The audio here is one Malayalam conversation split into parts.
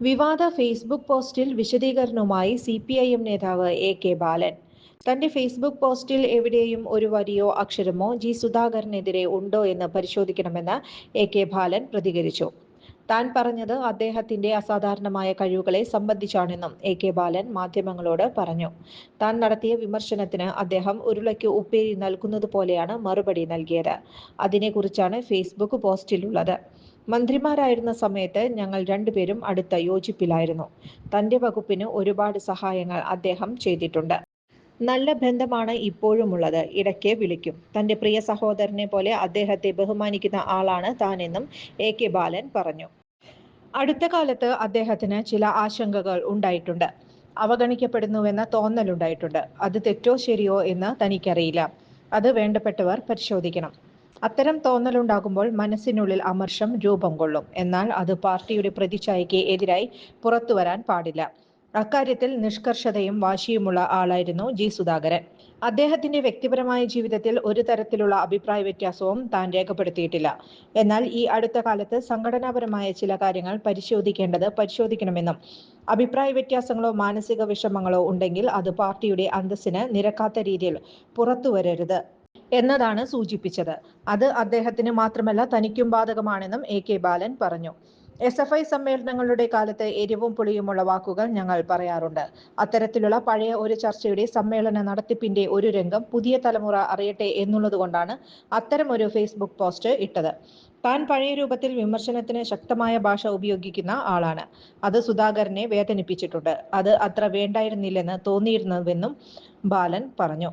വിവാദ ഫേസ്ബുക്ക് പോസ്റ്റിൽ വിശദീകരണവുമായി സി പി ഐ എം നേതാവ് എ കെ ബാലൻ. തന്റെ ഫേസ്ബുക്ക് പോസ്റ്റിൽ എവിടെയും ഒരു വരിയോ അക്ഷരമോ ജി സുധാകരനെതിരെ ഉണ്ടോ എന്ന് പരിശോധിക്കണമെന്ന് എ കെ ബാലൻ പ്രതികരിച്ചു. താൻ പറഞ്ഞത് അദ്ദേഹത്തിന്റെ അസാധാരണമായ കഴിവുകളെ സംബന്ധിച്ചാണെന്നും എ കെ ബാലൻ മാധ്യമങ്ങളോട് പറഞ്ഞു. താൻ നടത്തിയ വിമർശനത്തിന് അദ്ദേഹം ഉരുളയ്ക്ക് ഉപ്പേരി നൽകുന്നത് പോലെയാണ് മറുപടി നൽകിയത്. അതിനെക്കുറിച്ചാണ് ഫേസ്ബുക്ക് പോസ്റ്റിലുള്ളത്. മന്ത്രിമാരായിരുന്ന സമയത്ത് ഞങ്ങൾ രണ്ടുപേരും അടുത്ത യോജിപ്പിലായിരുന്നു. തന്റെ വകുപ്പിന് ഒരുപാട് സഹായങ്ങൾ അദ്ദേഹം ചെയ്തിട്ടുണ്ട്. നല്ല ബന്ധമാണ് ഇപ്പോഴുമുള്ളത്. ഇടയ്ക്ക് വിളിക്കും. തന്റെ പ്രിയ സഹോദരനെ പോലെ അദ്ദേഹത്തെ ബഹുമാനിക്കുന്ന ആളാണ് താനെന്നും എ കെ ബാലൻ പറഞ്ഞു. അടുത്ത കാലത്ത് അദ്ദേഹത്തിന് ചില ആശങ്കകൾ ഉണ്ടായിട്ടുണ്ട്. അവഗണിക്കപ്പെടുന്നുവെന്ന തോന്നലുണ്ടായിട്ടുണ്ട്. അത് തെറ്റോ ശരിയോ എന്ന് തനിക്കറിയില്ല. അത് വേണ്ടപ്പെട്ടവർ പരിശോധിക്കണം. അത്തരം തോന്നലുണ്ടാകുമ്പോൾ മനസ്സിനുള്ളിൽ അമർഷം രൂപം കൊള്ളും. എന്നാൽ അത് പാർട്ടിയുടെ പ്രതിച്ഛായയ്ക്ക് എതിരായി പുറത്തു വരാൻ പാടില്ല. അക്കാര്യത്തിൽ നിഷ്കർഷതയും വാശിയുമുള്ള ആളായിരുന്നു ജി സുധാകരൻ. അദ്ദേഹത്തിന്റെ വ്യക്തിപരമായ ജീവിതത്തിൽ ഒരു തരത്തിലുള്ള അഭിപ്രായ വ്യത്യാസവും താൻ രേഖപ്പെടുത്തിയിട്ടില്ല. എന്നാൽ ഈ അടുത്ത കാലത്ത് സംഘടനാപരമായ ചില കാര്യങ്ങൾ പരിശോധിക്കേണ്ടത് പരിശോധിക്കണമെന്നും അഭിപ്രായ വ്യത്യാസങ്ങളോ മാനസിക വിഷമങ്ങളോ ഉണ്ടെങ്കിൽ അത് പാർട്ടിയുടെ അന്തസ്സിന് നിരക്കാത്ത രീതിയിൽ പുറത്തു വരരുത് എന്നതാണ് സൂചിപ്പിച്ചത്. അത് അദ്ദേഹത്തിന് മാത്രമല്ല തനിക്കും ബാധകമാണെന്നും എ കെ ബാലൻ പറഞ്ഞു. എസ് എഫ് ഐ സമ്മേളനങ്ങളുടെ കാലത്ത് എരിവും പുളിയുമുള്ള വാക്കുകൾ ഞങ്ങൾ പറയാറുണ്ട്. അത്തരത്തിലുള്ള പഴയ ഒരു ചർച്ചയുടെ സമ്മേളന നടത്തിപ്പിന്റെ ഒരു രംഗം പുതിയ തലമുറ അറിയട്ടെ എന്നുള്ളതുകൊണ്ടാണ് അത്തരം ഒരു ഫേസ്ബുക്ക് പോസ്റ്റ് ഇട്ടത്. താൻ പഴയ രൂപത്തിൽ വിമർശനത്തിന് ശക്തമായ ഭാഷ ഉപയോഗിക്കുന്ന ആളാണ്. അത് സുധാകരനെ വേദനിപ്പിച്ചിട്ടുണ്ട്. അത് അത്ര വേണ്ടായിരുന്നില്ലെന്ന് തോന്നിയിരുന്നുവെന്നും ബാലൻ പറഞ്ഞു.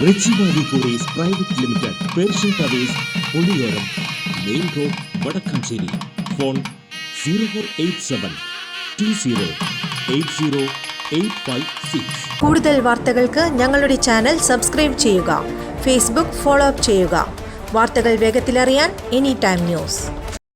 private limited main road phone കൂടുതൽ വാർത്തകൾക്ക് ഞങ്ങളുടെ ചാനൽ സബ്സ്ക്രൈബ് ചെയ്യുക. ഫേസ്ബുക്ക് ഫോളോ അപ്പ് ചെയ്യുക. വാർത്തകൾ വേഗത്തിലറിയാൻ എനി ടൈം ന്യൂസ്.